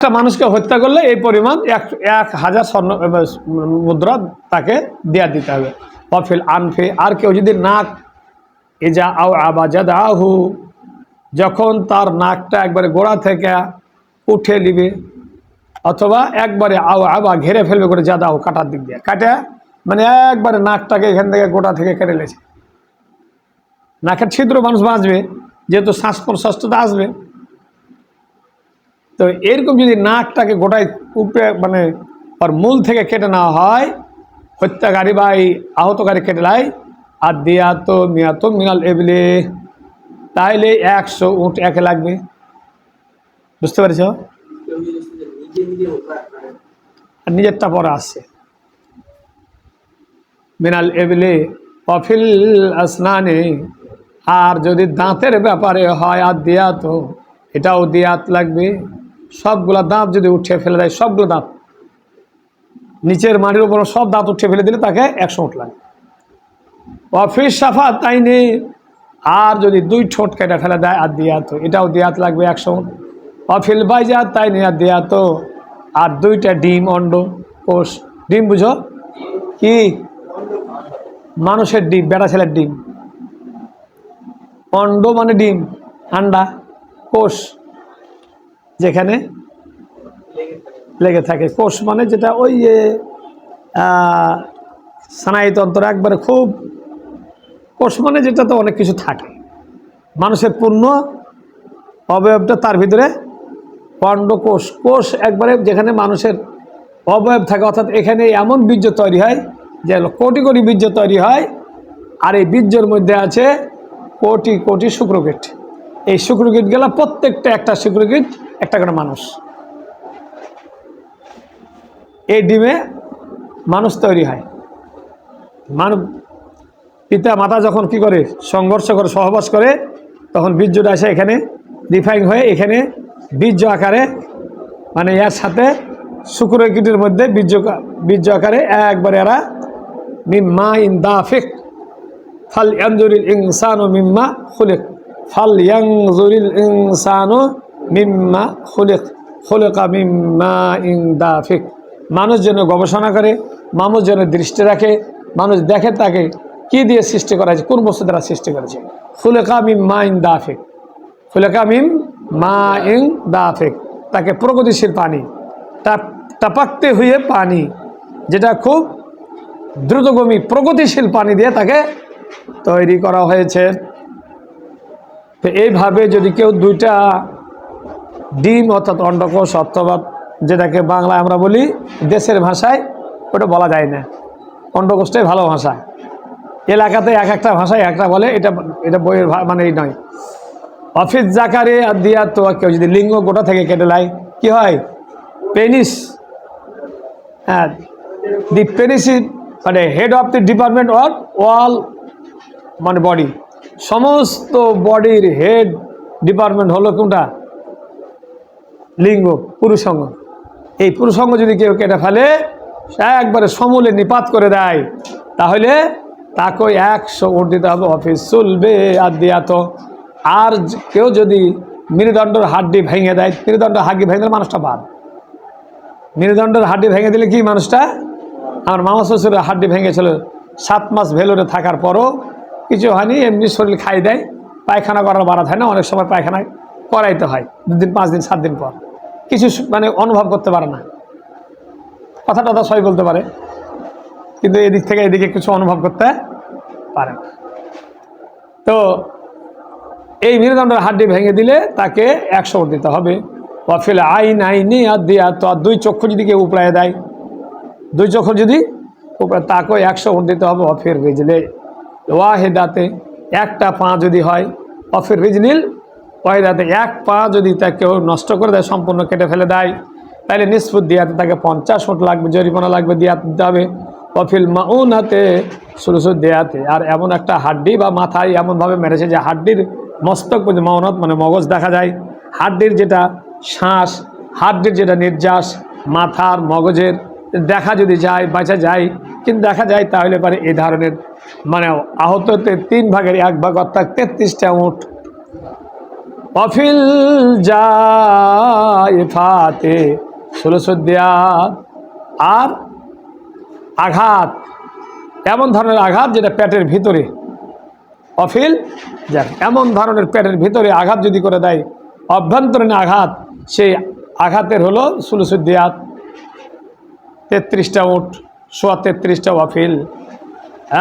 একটা মানুষকে হত্যা করলে এই পরিমাণ এক এক হাজার স্বর্ণ মুদ্রা তাকে দেয়া দিতে হবে। অফিল আনফে, আর কেউ যদি নাক এজা আও আবাজাদ আহু যখন তার নাকটা একবারে গোড়া থেকে উঠে নিবে, অথবা একবারে আও আবা ঘেরে ফেলবে করে জাদা আহু কাটার দিক দিয়ে। কাটে মানে একবারে নাকটাকে এখান থেকে গোড়া থেকে কেটে লেছে। নাকের ছিদ্র মানুষ বাঁচবে, যেহেতু শ্বাস প্রশ্বাসটা আসবে। তো এরকম যদি নাকটাকে গোটায় উপরে মানে ওর মূল থেকে কেটে নেওয়া হয়, হত্যাকারী বা এই আহতকারী কেটে নেয় আর দিয়া তো মিয়া তো মিনাল এবলে। তাইলে একশো উঁট একে লাগবে। বুঝতে পেরেছ? আর নিজেরটা পরে আসছে মিনাল এবলে, অফিল আসনানে, আর যদি দাঁতের ব্যাপারে হয় আর দিয়াত এটাও দিয়াত লাগবে। সবগুলা দাঁত যদি উঠে ফেলে দেয়, সবগুলো দাঁত। নিচের মাটির উপর সব দাঁত উঠে ফেলে দিলে তাকে একশো উঠ লাগে। অফিস সাফা তাই নেই। আর যদি দুই ঠোঁট কেটে ফেলে দেয়, আর দিয়াত, এটাও দিয়াত লাগবে একশো উঠ অফিল বাইজাত তাই নেই, আর দিয়াত। আর দুইটা ডিম, অন্ড কোষ। ডিম বুঝো? কি? মানুষের ডিম, বেড়া ছেলের ডিম। অন্ড মানে ডিম, আন্ডা, কোষ। যেখানে লেগে থাকে। কোষ মানে যেটা ওই যে স্নায়ুতন্ত্র একবারে খুব, কোষ মানে যেটা তো অনেক কিছু থাকে। মানুষের পূর্ণ অবয়বটা তার ভিতরে পণ্ড কোষ। কোষ একবারে যেখানে মানুষের অবয়ব থাকে, অর্থাৎ এখানে এমন বীর্য তৈরি হয় যে কোটি কোটি বীর্য তৈরি হয়, আর এই বীর্যের মধ্যে আছে কোটি কোটি শুক্রকীট। এই শুক্রকীট গেলা প্রত্যেকটা একটা শুক্রকীট একটা করে মানুষ। এই ডিমে মানুষ তৈরি হয়। মানব পিতা, মাতা যখন কি করে? সংঘর্ষ করে, সহবাস করে, তখন বীর্যটা আসে এখানে রিফাইন হয়ে এখানে বীর্য আকারে মানে এর সাথে শুক্র কীটের মধ্যে বীর্য বীর্য আকারে একবারে এরা মিম্মা ইন দাফিক ফাল ইয়ানজুরিল ইনসানু মিম্মা খুলিক। ফাল ইয়ানজুরিল ইনসানু মিম্মা খুলিক, খুলিকা মিম্মা ইন দাফিক মানুষ যেন গবেষণা করে, মানুষ যেন দৃষ্টি রাখে, মানুষ দেখে তাকে কি দিয়ে সৃষ্টি করা হয়েছে, কোন বস্তু দ্বারা সৃষ্টি করেছে ফুলেকা মিম মা ইন দাফিক ফুলেকা মিম মা ইন দাফিক তাকে প্রগতিশীল পানি তা- টাপাকতে হয়ে পানি, যেটা খুব দ্রুতগমী, প্রগতিশীল পানি দিয়ে তাকে তৈরি করা হয়েছে। তো এইভাবে যদি কেউ দুইটা ডিম অর্থাৎ অন্ডকোষ অথবা যেটাকে বাংলায় আমরা বলি দেশের ভাষায়, ওটা বলা যায় না। অন্ডকোষটাই ভালো ভাষা। এলাকাতে এক একটা ভাষায় একটা বলে, এটা এটা বইয়ের মানে এই নয়। অফিস জাকারে আর দিয়া তো কেউ যদি লিঙ্গ গোটা থেকে কেটে নেয়, কি হয়? পেনিস হ্যাঁ দি পেনিস মানে head of the department of all মানে বডি সমস্ত বডির হেড ডিপার্টমেন্ট হলো কোনটা? লিঙ্গ, পুরুষঙ্গ। এই পুরুষঙ্গ যদি কেউ কেটে ফেলে একবারে সমূলে নিপাত করে দেয়, তাহলে তাকে একশো ভোট দিতে হবে অফিস চলবে আর দিয়া তো আর কেউ যদি মেরুদণ্ডের হাড্ডি ভেঙে দেয় মেরুদণ্ডের হাড্ডি ভেঙে দিলে মানুষটা বাদ। মেরুদণ্ডের হাড্ডি ভেঙে দিলে কি মানুষটা? আমার মামা শ্বশুরের হাড্ডি ভেঙেছিল সাত মাস ভেলোরে থাকার পরও কিছু হয়নি, এমনি শরীর খাই দেয়। পায়খানা করার বাড়াত হয় না, অনেক সময় পায়খানা করাইতে হয়, দুদিন, পাঁচ দিন, সাত দিন পর। কিছু মানে অনুভব করতে পারে না। কথা টথা সবাই বলতে পারে। কিন্তু এদিক থেকে এদিকে কিছু অনুভব করতে পারে না। তো এই মেরুদণ্ডের হাড্ডি ভেঙে দিলে তাকে একশো দিতে হবে। অফিল আইন আইনি আর দিয়া তো আর দুই চক্ষু যদি কেউ উপড়ায় দেয়, দুই চক্ষু যদি উপরে তাকেও একশো ভোট দিতে হবে। অফির রিজলে ওয়াহেদাতে একটা পা যদি হয় অফির রিজনিল ওয়াহেদাতে এক পা যদি তা কেউ নষ্ট করে দেয়, সম্পূর্ণ কেটে ফেলে দেয়, তাহলে নিষ্পুত দিয়াতে তাকে পঞ্চাশ ফুট লাগবে, জরিমানা লাগবে, দিয়াতে দিতে হবে। অফিল মাউনাতে শুরু শুরু দেয়াতে। আর এমন একটা হাড্ডি বা মাথায় এমনভাবে মেরেছে যে হাড্ডির মস্তক মাউনত মানে মগজ দেখা যায়। হাড্ডির যেটা শ্বাস, হাড্ডির যেটা নির্যাস, মাথার, মগজের দেখা যদি যায়, বাঁচা যায়, কিন্তু দেখা যায় তাহলে পারে এই ধরনের মানে আহততে তিন ভাগের এক ভাগ, অর্থাৎ তেত্রিশটা উঁট অফিল জাইফাতে ষোলশোদ্দিয়াত আর আঘাত। এমন ধরনের আঘাত যেটা পেটের ভিতরে। অফিল যাক এমন ধরনের পেটের ভিতরে আঘাত যদি করে দেয় অভ্যন্তরীণ আঘাত সেই আঘাতের হলো ষোলশোদ্দিয়াত তেত্রিশটা উঠ সোয়া তেত্রিশটা অফিল।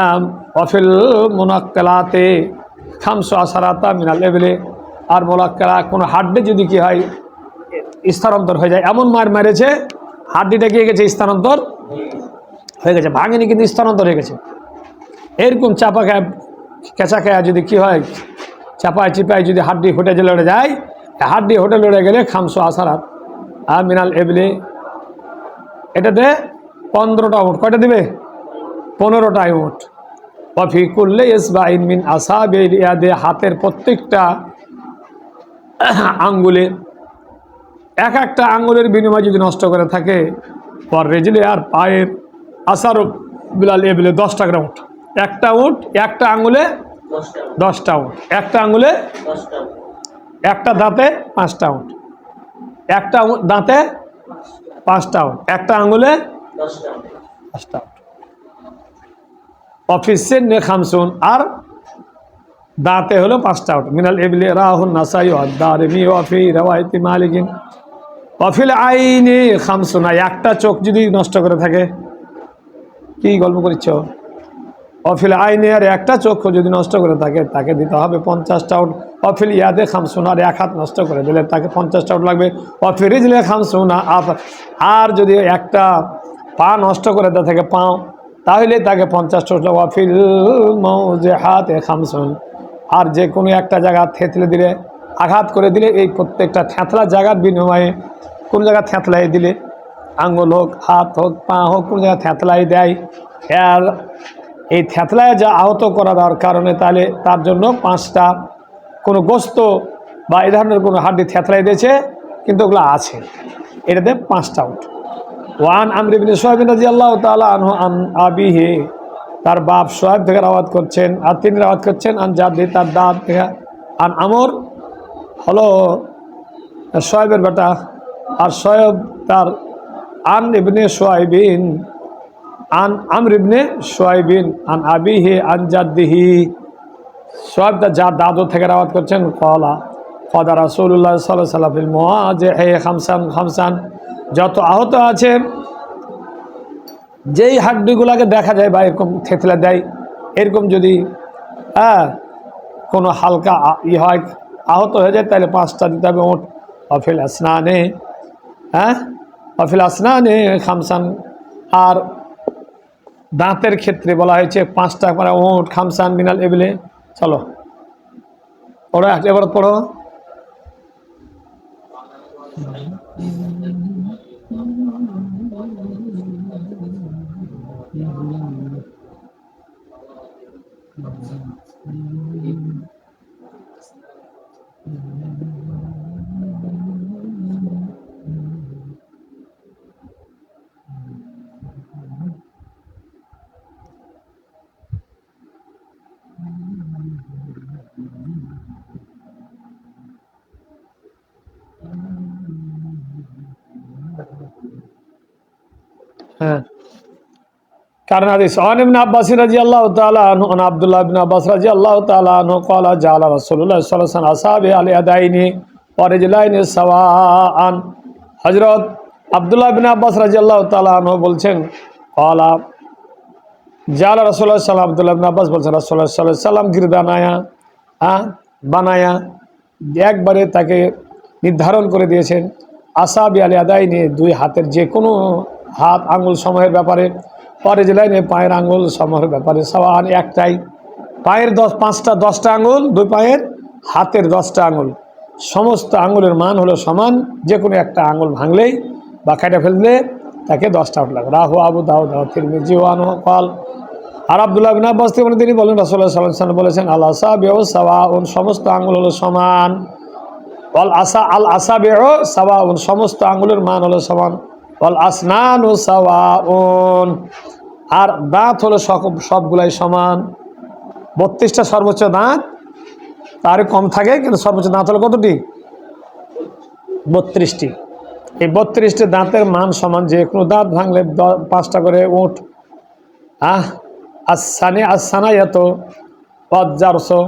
আম, ওয়াফিল মোনাক্কালাতে খামসো আসারাতা মিনাল লেভেলে আর মোলাক্কালা কোনো হাড্ডি যদি কি হয়, স্থানান্তর হয়ে যায়। এমন মার মেরেছে, হাড্ডিটা গিয়ে গেছে, স্থানান্তর হয়ে গেছে, ভাঙেনি কিন্তু স্থানান্তর হয়ে গেছে। এরকম চাপা খায়, কেঁচা খায় যদি কি হয়, চাপায় চিপায় যদি হাড্ডি হোটে লড়ে যায়, হাড্ডি হোটে লড়ে গেলে খামসো আসারাত আর মিনাল এবলে, এটাতে পনেরোটা উঠ কয়টা দেবে? পনেরোটা উঠ অফি করলে এস বা ইনমিন আসা ইয়াদে, হাতের প্রত্যেকটা আঙ্গুলে, এক একটা আঙ্গুলের বিনিময় যদি নষ্ট করে থাকে, পর রেজলে আর পায়ের আসারও বিলাল এবিলে দশটা করে উঠ একটা উঠ, একটা আঙ্গুলে দশটা উঠ। একটা আঙ্গুলে একটা দাঁতে পাঁচটা উঠ। একটা দাঁতে পাঁচটা উঠ। একটা আঙ্গুলে পাঁচটা উঠ। অফিসের নে খামসুন আর দাঁতে হলো পাঁচটা উঠ মিনাল এবলে রাহুল নাসাই দারেমি অফি রওয়ায়তি মালিকিন। অফিল আইনে খামসুনা। একটা চোখ যদি নষ্ট করে থাকে, কি গল্প করিচ্ছ? অফিল আইনে, আর একটা চক্ষু যদি নষ্ট করে থাকে, তাকে দিতে হবে পঞ্চাশটা আউট অফিল ইয়াদে খামসুনা, আর এক হাত নষ্ট করে দিলে তাকে পঞ্চাশটা আউট লাগবে। অফিল রিজলে খামসুনা, আর যদি একটা পা নষ্ট করে দেওয়া থাকে পাও, তাহলে তাকে পঞ্চাশটা উঠলে অফিল মৌজে হাতে খামসুন। আর যে কোনো একটা জায়গা থেতলে দিলে, আঘাত করে দিলে, এই প্রত্যেকটা থ্যাতলা জায়গার বিনিময়ে কোন জায়গা থ্যাতলাই দিলে? আঙ্গুল হোক, হাত হোক, পা হোক, কোনো জায়গায় থ্যাতলাই দেয়? আর এই থ্যাতলায় যা আহত করা দেওয়ার কারণে তাহলে তার জন্য পাঁচটা কোনো গোস্ত বা এ ধরনের কোনো হাড্ডি থ্যাতলাই দিয়েছে, কিন্তু ওগুলো আছে। এটাতে পাঁচটা উঠ ওয়ান আমরিবিন সোহাবিন রাজি আল্লাহ তালা আনহু আন আবিহে। তার বাপ সোহেব থেকে রাওয়াত করছেন, আর তিনি রাওয়াত করছেন, আন জাদি তার দাঁত থেকে আন আমর হলো সোহেবের বেটা, আর সোহেব তার আন ইবনে সোয়াইবিন আন আমর ইবনে সোয়াইবিন আন আবিহি, আন জাদ্দিহি। সোহেব তার যার দাদু থেকে রাওয়াত করছেন, কলা, কদা রাসুল্লাহ সাল্লাহ সাল্লাফিল যে হে খামসান খামসান, যত আহত আছে যেই হাড্ডিগুলোকে দেখা যায় বা এরকম থেতলা দেয়, এরকম যদি হ্যাঁ কোনো হালকা ই হয়, আহত হয়ে যায়, তাহলে পাঁচটা দিতে হবে ওট। অফিল আসনানে হ্যাঁ? অফিল আসনানে, খামসান। আর দাঁতের ক্ষেত্রে বলা হয়েছে পাঁচটা করে ওট, খামসান, মিনাল এবিলে চলো। পড়ো, এবার পড়ো। হ্যাঁ কারণ হাদিস, আন ইবনে আব্বাস রাদিয়াল্লাহু তাআলা আনহু, আন আব্দুল্লাহ ইবনে আব্বাস রাদিয়াল্লাহু তাআলা আনহু, ক্বালা, জালা আলাইহি ওয়াসাল্লাম আসহাবে আলি আদাইনি ওয়া রিজলাইনি সাওয়াআন। হযরত আব্দুল্লাহ ইবনে আব্বাস রাদিয়াল্লাহু তাআলা আনহু বলছেন, ক্বালা, জালা রাসূলুল্লাহ সাল্লাল্লাহু আব্দুল্লাহ ইবনে আব্বাস বলছেন, রাসূলুল্লাহ সাল্লাল্লাহু আলাইহি সাল্লাম গিরদানায়া হ্যাঁ বানায়া, একবারে তাকে নির্ধারণ করে দিয়েছেন, আসাবি আলী আদাইনে দুই হাতের যে কোনো হাত আঙুল সময়ের ব্যাপারে পরে জেলাইনে পায়ের আঙুল সময়ের ব্যাপারে সবান একটাই। পায়ের দশ, পাঁচটা, দশটা আঙুল দুই পায়ের, হাতের দশটা আঙুল সমস্ত আঙুলের মান হলো সমান যে কোনো একটা আঙুল ভাঙলেই বা কেটে ফেললে তাকে দশটা উঠ লাগবে রাহু, আবু দাউ দাউ তিরমি জিওয়ান কল। আর আবদুল্লাহ বিন আব্বাস থেকে তিনি বলেন রাসুল্লাহ সাল্লাম বলেছেন, আল আসা বেও সাওয়া উন সমস্ত আঙুল হলো সমান। অল আসা, আল আসা বেও সাওয়া উন সমস্ত আঙুলের মান হলো সমান। অল আসনান ও সাওয়া উন আর দাঁত হলো সব, সবগুলাই সমান। বত্রিশটা সর্বোচ্চ দাঁত। তার কম থাকে, কিন্তু সর্বোচ্চ দাঁত হলো কতটি? বত্রিশটি। এই বত্রিশটি দাঁতের মান সমান, যে কোনো দাঁত ভাঙলে পাঁচটা করে উঠ। আহ আর সানে আর সানাই এত পজ্জারশো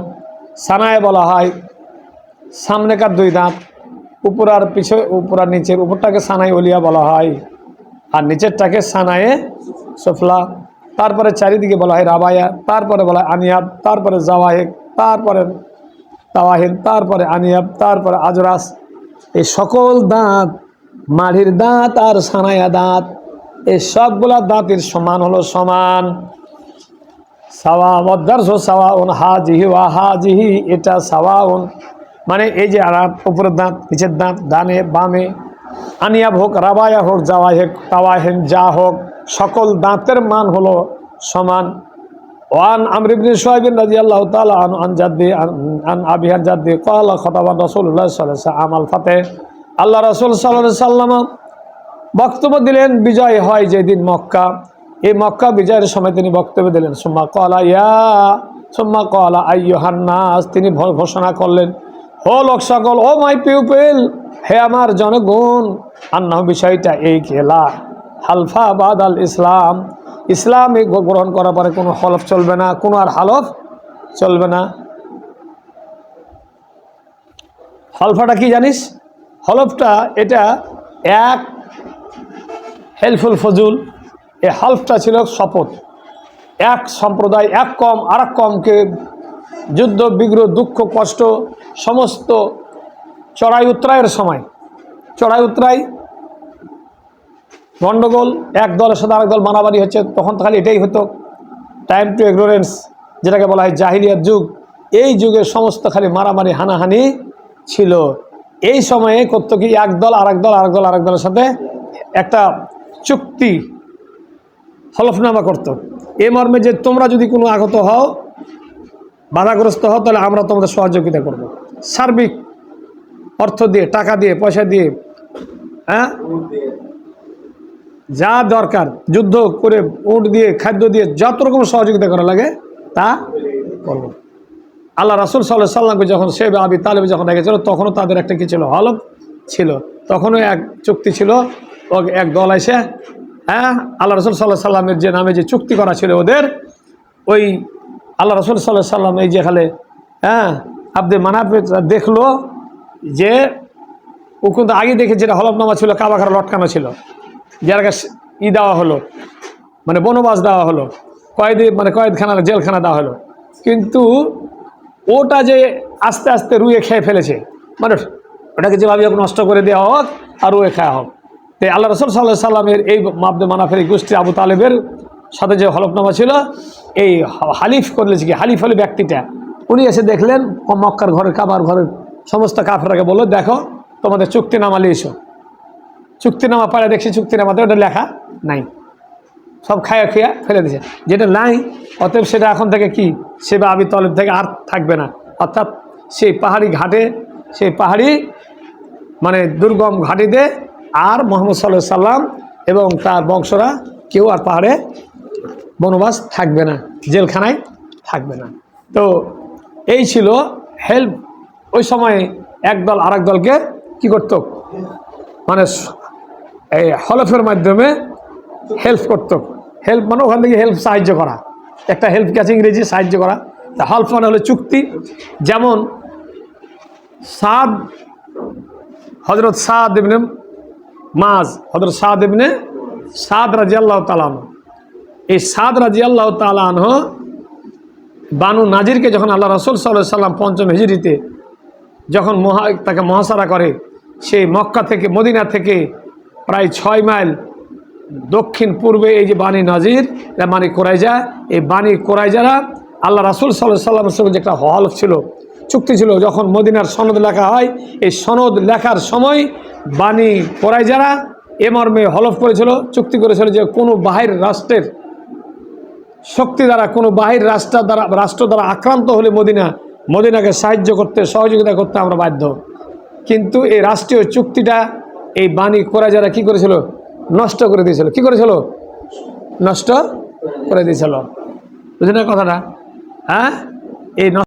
সানায় বলা হয় সামনেকার দুই দাঁত? উপর আর পিছে, উপর আর নিচের উপরটাকে সানাই ওলিয়া বলা হয়। আর নিচেরটাকে সানায়ে সফলা, তারপরে চারিদিকে বলা হয় রাবায়া, তারপরে বলা হয় আনিয়াব, তারপরে জাওয়াহেক, তারপরে তাওয়াহিন তারপরে আনিয়াব, তারপরে আজরাস। এই সকল দাঁত, মাড়ির দাঁত আর সানায়া দাঁত, এই সবগুলা দাঁতের সমান হলো সমান। সাওয়া মদ্দারস সাওয়াউন, হাজিহি ওয়া হাজিহি, এটা সাওয়াউন। মানে এই যে আরাম উপরের দাঁত, নিচের দাঁত, ডানে, বামে আনিয়াব হোক রাবায়া হোক জাওয়া হোক তাওয়াহেন যা হোক, সকল দাঁতের মান হলো সমান। ওয়ান আমর ইবনে শুআইব আল্লাহ তাআলা আন আন জাদ্দি, আন আন আবি আন জাদ্দি, ক্বালা খাতাবা রাসূলুল্লাহ সাল্লাল্লাহু আমাল ফাতে। আল্লাহ রাসূল আলাইহি সাল্লাম বক্তব্য দিলেন, বিজয় হয় যেদিন মক্কা। এই মক্কা বিজয়ের সময় তিনি বক্তব্য দিলেন, সুম্মা কলা ইয়া, সুম্মা কলা আইয়ুহান্নাস তিনি ঘোষণা করলেন ও লোক সকল, ও মাই পিউপিল হে আমার জনগণ। আন্না বিষয়টা এই খেলা। হালফা বাদ আল ইসলাম। ইসলাম গ্রহণ করার পরে কোনো হলফ চলবে না, কোনো আর হালফ চলবে না। হলফাটা কি জানিস? হলফটা এটা এক হেলফুল ফজুল। এই হালফটা ছিল শপথ। এক সম্প্রদায়, এক কম আর কমকে যুদ্ধ, বিগ্রহ, দুঃখ, কষ্ট সমস্ত চড়াই উত্তরায়ের সময়। চড়াই উত্তরাই গণ্ডগোল এক দলের সাথে আরেক দল মারামারি হচ্ছে, তখন খালি এটাই হতো। টাইম টু ইগনোরেন্স যেটাকে বলা হয় জাহিলিয়ার যুগ, এই যুগে সমস্ত খালি মারামারি, হানাহানি ছিল। এই সময়ে করতো কি, এক দল, আরেক দল আরেক দল, আরেক দলের সাথে একটা চুক্তি হলফনামা করতো। এ মর্মে যে তোমরা যদি কোনো আগত হও, বাধাগ্রস্ত হও, তাহলে আমরা তোমাদের সহযোগিতা করব। সার্বিক অর্থ দিয়ে, টাকা দিয়ে, পয়সা দিয়ে হ্যাঁ? যা দরকার, যুদ্ধ করে উট দিয়ে, খাদ্য দিয়ে, যত রকম সহযোগিতা করা লাগে, তা করব। আল্লাহ রাসুল সাল্লাহ সাল্লামকে যখন সে আবি তালেব যখন দেখেছিল তখনও তাদের একটা কি ছিল? হলফ ছিল। তখনও এক চুক্তি ছিল। এক দল এসে হ্যাঁ? আল্লাহ রসুল সাল্লাহ সাল্লামের যে নামে যে চুক্তি করা ছিল ওদের, ওই আল্লাহ রসুল সাল্লাহ সাল্লাম এই যেখানে হ্যাঁ? আব্দে মানাফে দেখল যে ও কিন্তু আগে দেখে যেটা হলফনামা ছিল কাবাখারা লটকানো ছিল। যার কাছে ই দেওয়া হলো মানে বনবাস দেওয়া হলো, কয়েদি মানে কয়েদখানা, জেলখানা দেওয়া হলো। কিন্তু ওটা যে আস্তে আস্তে রুয়ে খেয়ে ফেলেছে মানে ওটাকে যেভাবে হোক নষ্ট করে দেওয়া হোক আর রুয়ে খাওয়া হোক। তো আল্লাহ রসুল সাল্লাহ সাল্লামের এই মাবদে মানাফের গোষ্ঠী আবু তালেবের সাথে যে হলফনামা ছিল, এই হালিফ করলেছে কি হালিফ হলে ব্যক্তিটা উনি এসে দেখলেন, মক্কার ঘরের কাবার ঘরের সমস্ত কাফেরাকে বলল, দেখো, তোমাদের চুক্তিনামা লিয়েছো। চুক্তিনামা পাড়ে দেখছি চুক্তিনামাতে ওটা লেখা নাই। সব খায়া খেয়া ফেলে দিয়েছে। যেটা নাই, অতএব সেটা এখন থেকে কি? সেবা আবি তলেব থেকে আর থাকবে না। অর্থাৎ সেই পাহাড়ি ঘাটে, সেই পাহাড়ি মানে দুর্গম ঘাটিতে আর মোহাম্মদ সাল্লাহ সাল্লাম এবং তার বংশরা কেউ আর পাহাড়ে বনবাস থাকবে না, জেলখানায় থাকবে না। তো এই ছিল হেল্প ওই সময়ে একদল আরেক দলকে কি করতো? মানে এই হলফের মাধ্যমে হেল্প করতো। হেল্প মানে ওখান থেকে হেল্প সাহায্য করা। একটা হেল্প ক্যাচ ইংরেজি সাহায্য করা। তা হেল্প মানে হলো চুক্তি। যেমন সাদ হজরত সাদ ইবনে মাজ হজরত সাদ ইবনে সাদ রাজি আল্লাহ তালান এই সাদ রাজি আল্লাহ তালান বানু নাজিরকে যখন আল্লাহ রসুল সাল্লাহ সাল্লাম পঞ্চম হিজড়িতে যখন মহা, তাকে মহাসারা করে, সেই মক্কা থেকে, মদিনা থেকে প্রায় ছয় মাইল দক্ষিণ পূর্বে এই যে বাণী নাজির বাণী কোরাইজা, এই বাণী কোরাইজারা আল্লাহ রাসুল সাল্লাহ সাল্লামের সঙ্গে যে একটা হল ছিল, চুক্তি ছিল, যখন মদিনার সনদ লেখা হয়, এই সনদ লেখার সময় বাণী কোরাইজারা এ মর্মে হলফ করেছিল, চুক্তি করেছিল যে কোনো বাহির রাষ্ট্রের শক্তি দ্বারা, কোনো বাহির রাষ্ট্র দ্বারা রাষ্ট্র দ্বারা আক্রান্ত হলে মদিনা, মদিনাকে সাহায্য করতে, সহযোগিতা করতে আমরা বাধ্য। কিন্তু এই রাষ্ট্রীয় চুক্তিটা, এই বাণী করা যারা কী করেছিল? নষ্ট করে দিয়েছিল। কি করেছিল? নষ্ট করে দিয়েছিল। বুঝলেন কথাটা? হ্যাঁ? এই